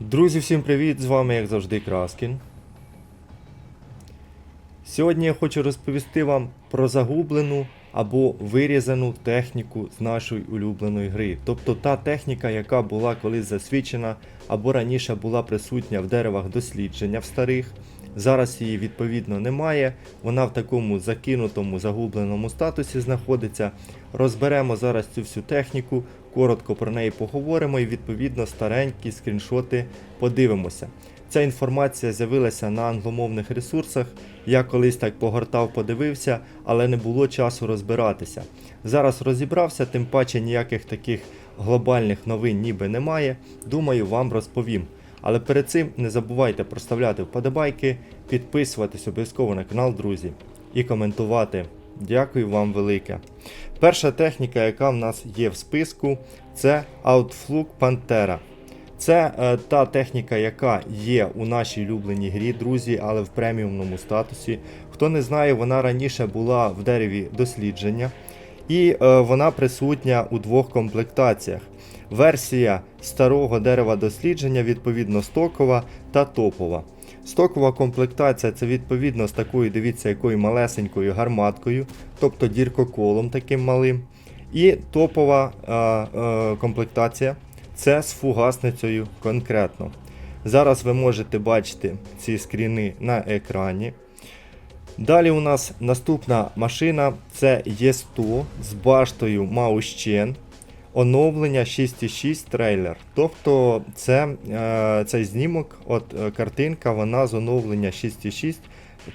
Друзі, всім привіт! З вами, як завжди, Краскін. Сьогодні я хочу розповісти вам про загублену або вирізану техніку з нашої улюбленої гри. Тобто та техніка, яка була колись засвідчена або раніше була присутня в деревах дослідження в старих. Зараз її відповідно немає. Вона в такому закинутому загубленому статусі знаходиться. Розберемо зараз цю всю техніку, коротко про неї поговоримо і відповідно старенькі скріншоти подивимося. Ця інформація з'явилася на англомовних ресурсах. Я колись так погортав, подивився, але не було часу розбиратися. Зараз розібрався, тим паче ніяких таких глобальних новин ніби немає. Думаю, вам розповім. Але перед цим не забувайте проставляти вподобайки, підписуватись обов'язково на канал, друзі, і коментувати. Дякую вам велике. Перша техніка, яка в нас є в списку, це Outflook Pantera. Це е, та техніка, яка є у нашій улюбленій грі, друзі, але в преміумному статусі. Хто не знає, вона раніше була в дереві дослідження, і е, вона присутня у двох комплектаціях. Версія старого дерева дослідження, відповідно, стокова та топова. Стокова комплектація це відповідно з такою, дивіться, якою малесенькою гарматкою, тобто діркоколом таким малим. І топова е, е, комплектація це з фугасницею конкретно. Зараз ви можете бачити ці скріни на екрані. Далі у нас наступна машина це Є100 з баштою Маущен. Оновлення 6.6 трейлер. Тобто це, е, цей знімок, от е, картинка, вона з оновлення 6.6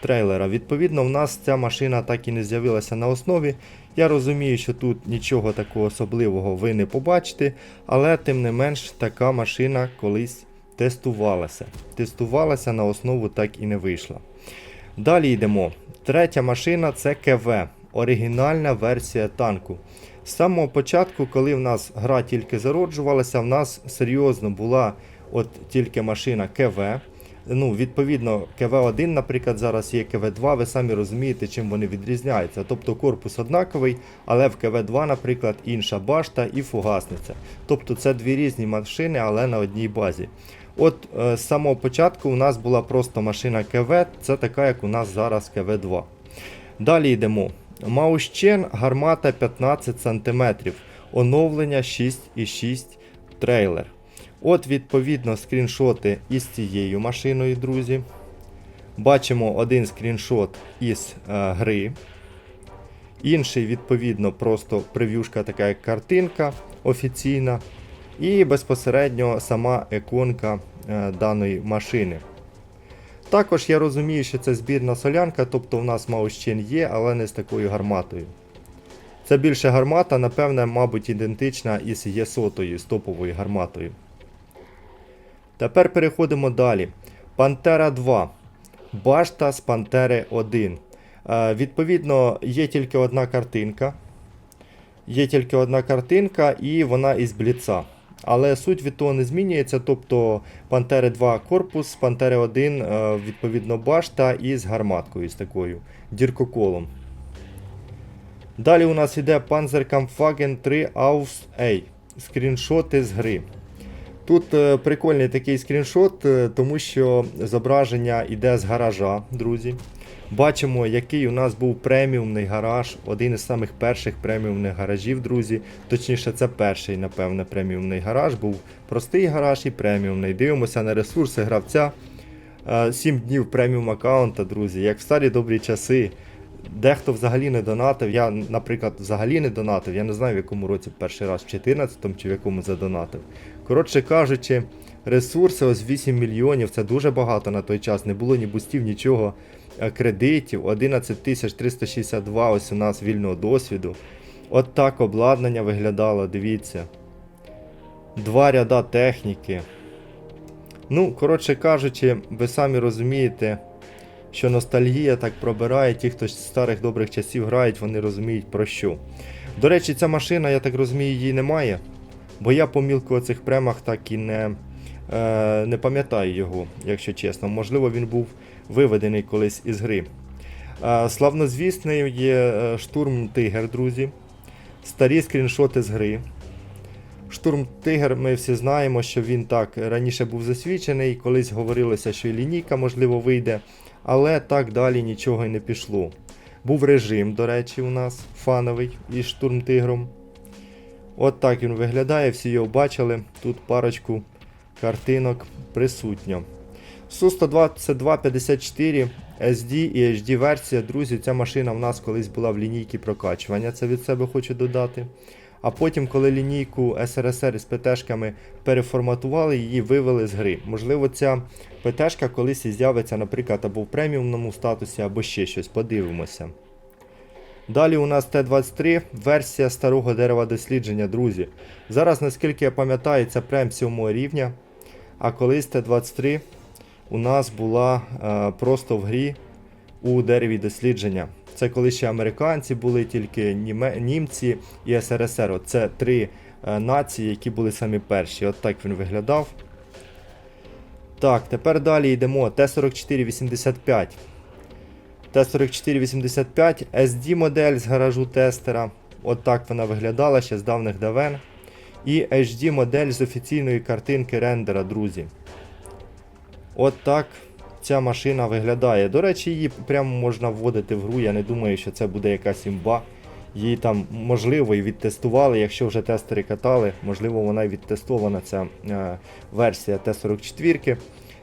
трейлера. Відповідно, в нас ця машина так і не з'явилася на основі. Я розумію, що тут нічого такого особливого ви не побачите, але тим не менш така машина колись тестувалася. Тестувалася на основу так і не вийшла. Далі йдемо. Третя машина це КВ, оригінальна версія танку. З самого початку, коли в нас гра тільки зароджувалася, в нас серйозно була от тільки машина КВ. Ну, відповідно, КВ-1, наприклад, зараз є КВ-2, ви самі розумієте, чим вони відрізняються. Тобто корпус однаковий, але в КВ-2, наприклад, інша башта і фугасниця. Тобто це дві різні машини, але на одній базі. От е, з самого початку у нас була просто машина КВ, це така, як у нас зараз КВ-2. Далі йдемо. Маущен гармата 15 см, оновлення 6,6 трейлер. От, відповідно, скріншоти із цією машиною, друзі. Бачимо один скріншот із е, гри. Інший, відповідно, просто прев'юшка, така як картинка офіційна. І безпосередньо сама іконка е, даної машини. Також я розумію, що це збірна солянка, тобто в нас Маущен є, але не з такою гарматою. Це більше гармата, напевне, мабуть, ідентична із Є100, з топовою гарматою. Тепер переходимо далі. Пантера 2. Башта з Пантери 1. Е, відповідно, є тільки одна картинка. Є тільки одна картинка, і вона із бліца. Але суть від того не змінюється. Тобто Пантери 2 корпус, Пантери 1, е, відповідно, башта із гарматкою з такою діркоколом. Далі у нас йде Panzerkampfwagen 3 Aus A. Скріншоти з гри. Тут е, прикольний такий скріншот, е, тому що зображення йде з гаража, друзі. Бачимо, який у нас був преміумний гараж, один із самих перших преміумних гаражів, друзі. Точніше, це перший, напевне, преміумний гараж. Був простий гараж і преміумний. Дивимося на ресурси гравця. 7 днів преміум аккаунта, друзі, як в старі добрі часи. Дехто взагалі не донатив. Я, наприклад, взагалі не донатив. Я не знаю, в якому році перший раз, в 14-му чи в якому задонатив. Коротше кажучи, ресурси ось 8 мільйонів, це дуже багато на той час. Не було ні бустів, нічого. Е, Кредитів, 11 362 ось у нас вільного досвіду. От так обладнання виглядало, дивіться. Два ряда техніки. Ну, коротше кажучи, ви самі розумієте, що ностальгія так пробирає. Ті, хто з старих добрих часів грають, вони розуміють про що. До речі, ця машина, я так розумію, її немає. Бо я по мілку оцих премах так і не, е, не пам'ятаю його, якщо чесно. Можливо, він був виведений колись із гри. Славнозвісний є е, штурм Тигр, друзі. Старі скріншоти з гри. Штурм Тигр, ми всі знаємо, що він так раніше був засвідчений, колись говорилося, що і лінійка, можливо, вийде, але так далі нічого й не пішло. Був режим, до речі, у нас фановий із штурм Тигром. От так він виглядає, всі його бачили. Тут парочку картинок присутньо. Су-122-54 SD і HD версія. Друзі, ця машина в нас колись була в лінійці прокачування, це від себе хочу додати. А потім, коли лінійку СРСР з ПТшками переформатували, її вивели з гри. Можливо, ця ПТшка колись і з'явиться, наприклад, або в преміумному статусі, або ще щось. Подивимося. Далі у нас Т-23, версія старого дерева дослідження, друзі. Зараз, наскільки я пам'ятаю, це прем 7 рівня. А колись Т-23 у нас була е, просто в грі у дереві дослідження. Це коли ще американці були, тільки німці і СРСР. Це три е, нації, які були самі перші. От так він виглядав. Так, тепер далі йдемо. Т-4485. Т-4485 SD модель з гаражу тестера. От так вона виглядала ще з давних давен. І HD модель з офіційної картинки рендера, друзі. От так ця машина виглядає. До речі, її прямо можна вводити в гру. Я не думаю, що це буде якась імба. Її там можливо і відтестували, якщо вже тестери катали, можливо, вона і відтестована ця е, версія Т-44.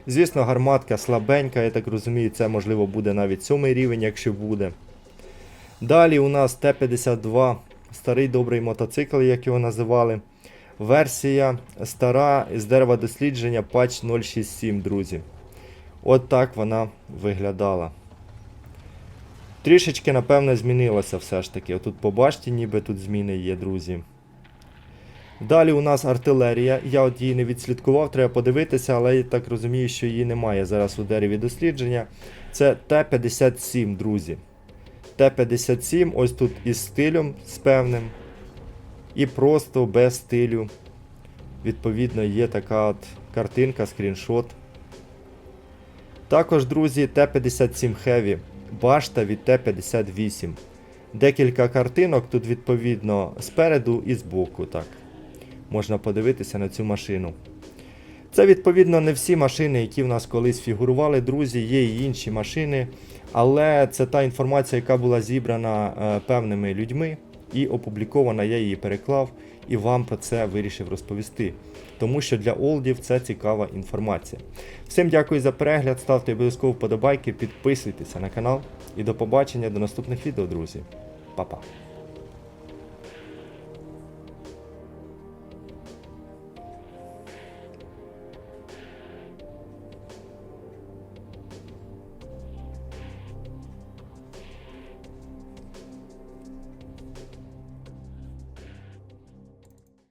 Звісно, гарматка слабенька, я так розумію, це можливо буде навіть сьомий рівень, якщо буде. Далі у нас Т-52, старий добрий мотоцикл, як його називали. Версія стара з дерева дослідження патч 067, друзі. От так вона виглядала. Трішечки, напевно, змінилося все ж таки. Отут по башті ніби тут зміни є, друзі. Далі у нас артилерія. Я от її не відслідкував, треба подивитися, але я так розумію, що її немає зараз у дереві дослідження. Це Т-57, друзі. Т-57, ось тут із стилем з певним. І просто без стилю. Відповідно, є така от картинка, скріншот. Також, друзі, Т-57 Heavy, башта від Т-58. Декілька картинок тут, відповідно, спереду і збоку. так. Можна подивитися на цю машину. Це, відповідно, не всі машини, які в нас колись фігурували, друзі, є і інші машини. Але це та інформація, яка була зібрана е, певними людьми і опублікована, я її переклав і вам про це вирішив розповісти. Тому що для олдів це цікава інформація. Всім дякую за перегляд, ставте обов'язково вподобайки, підписуйтеся на канал і до побачення до наступних відео, друзі. Па-па.